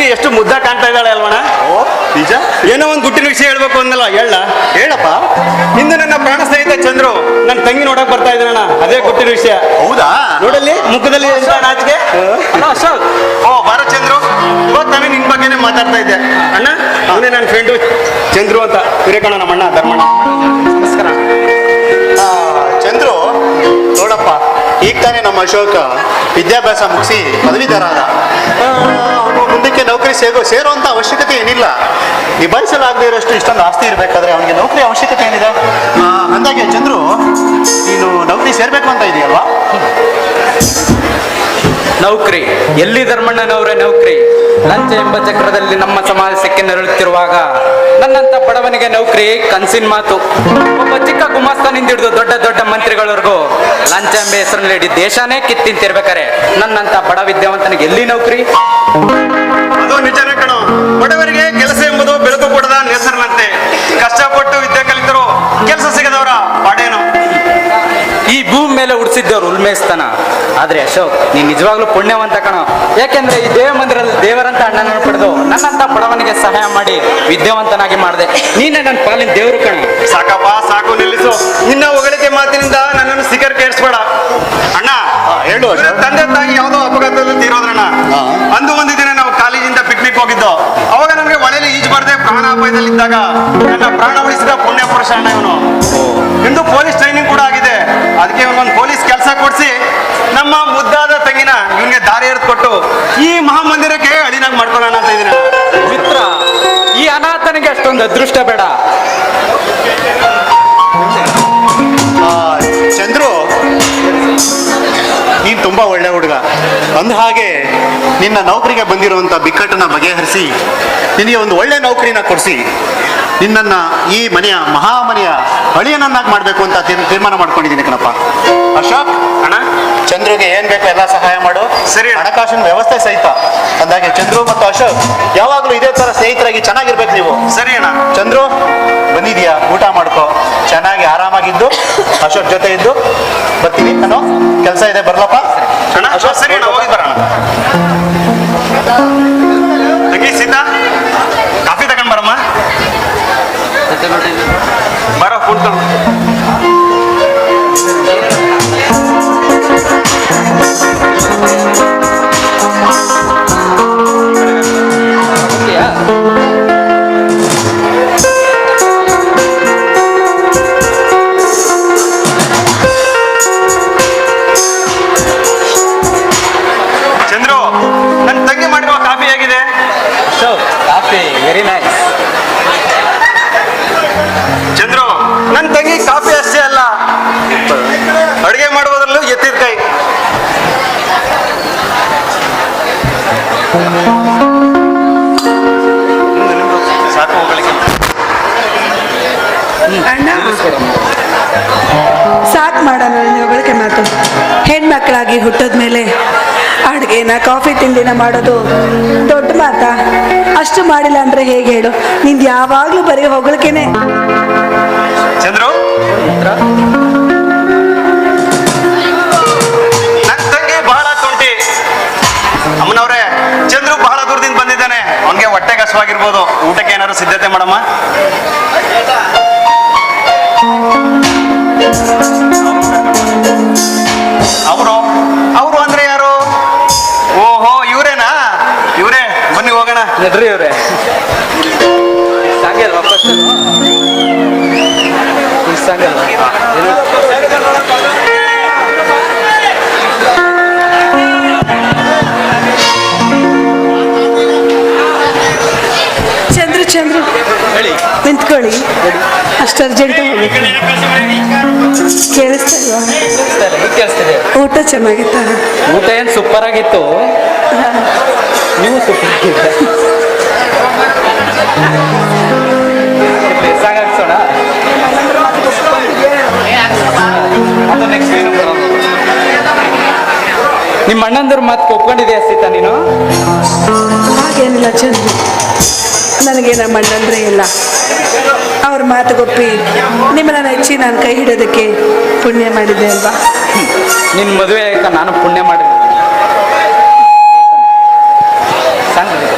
ತಂಗಿ ಎಷ್ಟು ಮುದ್ದ ಕಾಣ್ತಾ ಇದ್ದಾಳೆ ಅಲ್ವಣ ಓ ನಿಜ? ಏನೋ ಒಂದು ಗುಟ್ಟಿನ ವಿಷಯ ಹೇಳ್ಬೇಕು ಅಂದಲ್ಲ ಹೇಳ. ಹೇಳಪ್ಪ. ಹಿಂದೆ ನನ್ನ ಪ್ರಾಣ ಸ್ನೇಹಿತ ಚಂದ್ರು ನನ್ನ ತಂಗಿ ನೋಡಕ್ ಬರ್ತಾ ಇದ್ದಾನ ಅದೇ ಗುಟ್ಟಿನ ವಿಷಯ. ಹೌದಾ? ನೋಡಲ್ಲಿ ಮುಖದಲ್ಲಿ ನಾಚಿಕೆ? ಅಶೋಕ್. ಓ ಬಾರ ಚಂದ್ರು. ಇವತ್ತು ನಾನು ನಿನ್ ಬಗ್ಗೆನೇ ಮಾತಾಡ್ತಾ ಇದ್ದೆ. ಅಣ್ಣ ಅವನೇ ನನ್ನ ಫ್ರೆಂಡು ಚಂದ್ರು ಅಂತ ಹಿರೇಕಣ್ಣ ನಮ್ಮ ಅಣ್ಣ ಧರ್ಮಣ್ಣ. ನಮಸ್ಕಾರ. ಆ, ಚಂದ್ರು ನೋಡಪ್ಪ ಈಗ ತಾನೇ ನಮ್ಮ ಅಶೋಕ ವಿದ್ಯಾಭ್ಯಾಸ ಮುಗಿಸಿ ಪದವೀಧರ ಆದ. ಮುಂದಕ್ಕೆ ನೌಕರಿ ಸೇರೋ ಸೇರುವಂತ ಅವಶ್ಯಕತೆ ಏನಿಲ್ಲ. ನಿಭಾಯಿಸಲಾಗದೇ ಇರೋಷ್ಟು ಇಷ್ಟೊಂದು ಆಸ್ತಿ ಇರಬೇಕಾದ್ರೆ ಅವನಿಗೆ ನೌಕರಿ ಅವಶ್ಯಕತೆ ಏನಿದೆ? ಅಂದಾಗೆ ಚಂದ್ರು, ನೀನು ನೌಕರಿ ಸೇರ್ಬೇಕು ಅಂತ ಇದೆಯಲ್ವಾ? ನೌಕರಿ. ಎಲ್ಲಿ ಧರ್ಮಣ್ಣನವರ ನೌಕರಿ? ಲಂಚ ಎಂಬ ಚಕ್ರದಲ್ಲಿ ನಮ್ಮ ಸಮಾಜಕ್ಕೆ ನರಳುತ್ತಿರುವಾಗ ನನ್ನಂತ ಬಡವನಿಗೆ ನೌಕರಿ ಕನ್ಸಿನ ಮಾತು. ಒಬ್ಬ ಚಿಕ್ಕ ಗುಮಾಸ್ತನಿಂದ ಹಿಡಿದು ದೊಡ್ಡ ದೊಡ್ಡ ಮಂತ್ರಿಗಳವರೆಗೂ ಲಂಚ ಎಂಬ ಹೆಸರಲ್ಲಿ ಇಡೀ ದೇಶನೇ ಕಿತ್ತಿಂತಿರ್ಬೇಕಾರೆ ನನ್ನಂತ ಬಡ ವಿದ್ಯಾವಂತನಿಗೆ ಎಲ್ಲಿ ನೌಕರಿ? ಅದು ನಿಜನೇ ಕಣೋ. ಬಡವರಿಗೆ ಕೆಲಸ ಎಂಬುದು ಬೆಳಕು ಕೊಡದ ಹೆಸರಿನಂತೆ ಕಷ್ಟಪಟ್ಟು ವಿದ್ಯೆ ಕಲಿತರು ಕೆಲಸ ಸಿಗದವರ ಪಾಡೇನು. ಈ ಭೂಮಿ ಮೇಲೆ ಉಡ್ಸಿದ್ದವ್ರು ಉಲ್ಮೇಸ್ತಾನ. ಆದ್ರೆ ಅಶೋಕ್ ನೀನ್ ನಿಜವಾಗ್ಲೂ ಪುಣ್ಯವಂತ ಕಣೋ. ಯಾಕೆಂದ್ರೆ ಈ ದೇವ ಮಂದಿರದಲ್ಲಿ ದೇವರಂತ ಅಣ್ಣನನ್ನು ಪಡೆದು ಬಡವನಿಗೆ ಸಹಾಯ ಮಾಡಿ ವಿದ್ಯಾವಂತನಾಗಿ ಮಾಡಿದೆ. ನೀನೇ ನನ್ನ ಪಾಲಿನ ದೇವರು ಕಣ. ಸಾಕಪ್ಪ ಸಾಕು ನಿಲ್ಲಿಸು. ನಿನ್ನ ಹೊಗಳಿಕೆ ಮಾತಿನಿಂದ ನನ್ನನ್ನು ಸಿಗರ್ ಕೇಳಿಸ್ಬೇಡ. ಅಣ್ಣ ಹೇಳು. ತಂದೆ ತಾಯಿ ಯಾವುದೋ ಅಪಘಾತದಲ್ಲಿ ತೀರೋದ್ರಣ್ಣ. ಅಂದು ಒಂದು ದಿನ ನಾವು ಕಾಲೇಜಿಂದ ಪಿಕ್ನಿಕ್ ಹೋಗಿದ್ದು. ಅವಾಗ ನನಗೆ ಒಳೆಯಲ್ಲಿ ಈಜು ಬರದೆ ಪ್ರಾಣ ಅಪಾಯದಲ್ಲಿದ್ದಾಗ ನನ್ನ ಪ್ರಾಣ ಉಳಿಸಿದ ಪುಣ್ಯ ಪುರುಷ ಅಣ್ಣ ಇವನು. ಇಂದು ಪೊಲೀಸ್ ಟ್ರೈನಿಂಗ್ ಕೂಡ ಆಗಿದೆ. ಅದಕ್ಕೆ ಇವನೊಂದು ಪೊಲೀಸ್ ಕೆಲಸ ಕೊಡಿಸಿ ನಮ್ಮ ಮುದ್ದಾದ ತಂಗಿನ ಇವನಿಗೆ ದಾರಿ ಎರೆದು ಕೊಟ್ಟು ಈ ಮಹಾಮಂದಿರಕ್ಕೆ ಅಡಿನಾಗ್ ಮಾಡ್ಕೊಳ್ಳೋಣ ಅಂತ ಈ ಅಷ್ಟೊಂದು ಅದೃಷ್ಟ ಬೇಡ. ಚಂದ್ರು ನೀನ್ ತುಂಬಾ ಒಳ್ಳೆ ಹುಡುಗ. ಅಂದ ಹಾಗೆ ನಿನ್ನ ನೌಕರಿಗೆ ಬಂದಿರುವಂತ ಬಿಕ್ಕಟ್ಟನ್ನ ಬಗೆಹರಿಸಿ ನಿನಗೆ ಒಂದು ಒಳ್ಳೆ ನೌಕರಿನ ಕೊಡಿಸಿ ನಿನ್ನನ್ನ ಈ ಮನೆಯ ಮಹಾಮನೆಯ ಅಳಿಯನನ್ನಾಗಿ ಮಾಡಬೇಕು ಅಂತ ತೀರ್- ತೀರ್ಮಾನ ಮಾಡ್ಕೊಂಡಿದ್ದೀನಿ ಕಣಪ್ಪ. ಅಶೋಕ್ ಅಣ್ಣ? ಚಂದ್ರಿಗೆ ಏನ್ ಬೇಕು ಎಲ್ಲ ಸಹಾಯ ಮಾಡು. ಸರಿ ಹಣಕಾಸಿನ ವ್ಯವಸ್ಥೆ ಸಹಿತ. ಅಂದಾಗೆ ಚಂದ್ರು ಮತ್ತು ಅಶೋಕ್ ಯಾವಾಗಲೂ ಇದೇ ತರ ಸ್ನೇಹಿತರಾಗಿ ಚೆನ್ನಾಗಿರ್ಬೇಕು ನೀವು. ಸರಿ ಅಣ್ಣ. ಚಂದ್ರು ಬಂದಿದೀಯಾ? ಊಟ ಮಾಡ್ಕೋ. ಚೆನ್ನಾಗಿ ಆರಾಮಾಗಿದ್ದು. ಅಶೋಕ್ ಜೊತೆ ಇದ್ದು. ಬರ್ತೀನಿ. ನಾನು ಕೆಲಸ ಇದೆ ಬರ್ಲಪ್ಪ. ಅಣ್ಣ ಅಶೋಕ್ ಸರಿ ಅಣ್ಣ ಹೋಗಿ ಬರೋಣ. ಬರೋ ಕೂತ್ಕೊಂಡು ಚಂದ್ರು ನನ್ನ ತಂಗಿ ಮಾಡಿರುವ ಕಾಫಿ ಹೇಗಿದೆ? Ashok coffee very nice Chandru ನನ್ನ ತಂಗಿ ಕಾಫಿ ಅಷ್ಟೇ ಅಲ್ಲ. ಅಡುಗೆ ಮಾಡುವುದರಲ್ಲೂ ಎತ್ತಿದ ಸಾಕು ಹೋಗ್ಲಿಕ್ಕೆ ಸಾಕು ಮಾಡೋಣ ಹೊಗಳಿಕೆ ಮಾತು. ಹೆಣ್ಮಕ್ಳಾಗಿ ಹುಟ್ಟದ ಮೇಲೆ ಅಡುಗೆನ ಕಾಫಿ ತಿಂಡಿನ ಮಾಡೋದು ದೊಡ್ಡ ಮಾತಾ? ಅಷ್ಟು ಮಾಡಿಲ್ಲ ಅಂದ್ರೆ ಹೇಗೆ ಹೇಳು? ನಿಂದು ಯಾವಾಗ್ಲೂ ಬರೀ ಹೊಗಳಿಕೆನೆ. ಚಂದ್ರು? ತಂಗಿ ಬಹಳ ತುಂಟಿ. ಅಮ್ಮನವ್ರೆ, ಚಂದ್ರು ಬಹಳ ದೂರದಿಂದ ಬಂದಿದ್ದಾನೆ. ಅವನಿಗೆ ಹೊಟ್ಟೆ ಕಸವಾಗಿರ್ಬೋದು. ಊಟಕ್ಕೆ ಏನಾದ್ರು ಸಿದ್ಧತೆ ಮಾಡಮ್ಮ? ನಡ್ರಿ ಅವ್ರೆ ಸಾಂಗ್ ಅಲ್ವಾ ಫಸ್ಟ್ ಸಾಂಗ್ ಅಲ್ವಾ? ಚಂದ್ರು ಚಂದ್ರು. ಹೇಳಿ. ನಿಂತ್ಕೊಳ್ಳಿ. ಅಷ್ಟು ಅರ್ಜೆಂಟ್ ಕೇಳಿಸ್ತಾ ಇಲ್ವಾ? ಊಟ ಚೆನ್ನಾಗಿತ್ತ? ಊಟ ಏನು ಸೂಪರ್ ಆಗಿತ್ತು? ನೀವು ಸೂಪರ್ ಆಗಿದ್ದೆ ಸಾಂಗ್ ಹಾಕ್ಸೋಣ ಅದು ನೆಕ್ಸ್ಟ್ ಏನು ಬರೋದು ನಿಮ್ಮ ಅಣ್ಣಂದ್ರ ಮಾತು ಒಪ್ಕೊಂಡಿದೆ ಸೀತಾ ನೀನು? ಹಾಗೇನಿಲ್ಲ ಚಂದ್ರ ನನಗೆ ನಮ್ಮ ಅಣ್ಣಂದ್ರೆ ಇಲ್ಲ. ಅವ್ರ ಮಾತುಗೊಪ್ಪಿ ನಿಮ್ಮನ್ನ ಹೆಚ್ಚಿ ನಾನು ಕೈ ಹಿಡೋದಕ್ಕೆ ಪುಣ್ಯ ಮಾಡಿದ್ದೆ ಅಲ್ವಾ? ನಿನ್ನ ಮದುವೆ ನಾನು ಪುಣ್ಯ ಮಾಡಿದ್ದೆ. casa.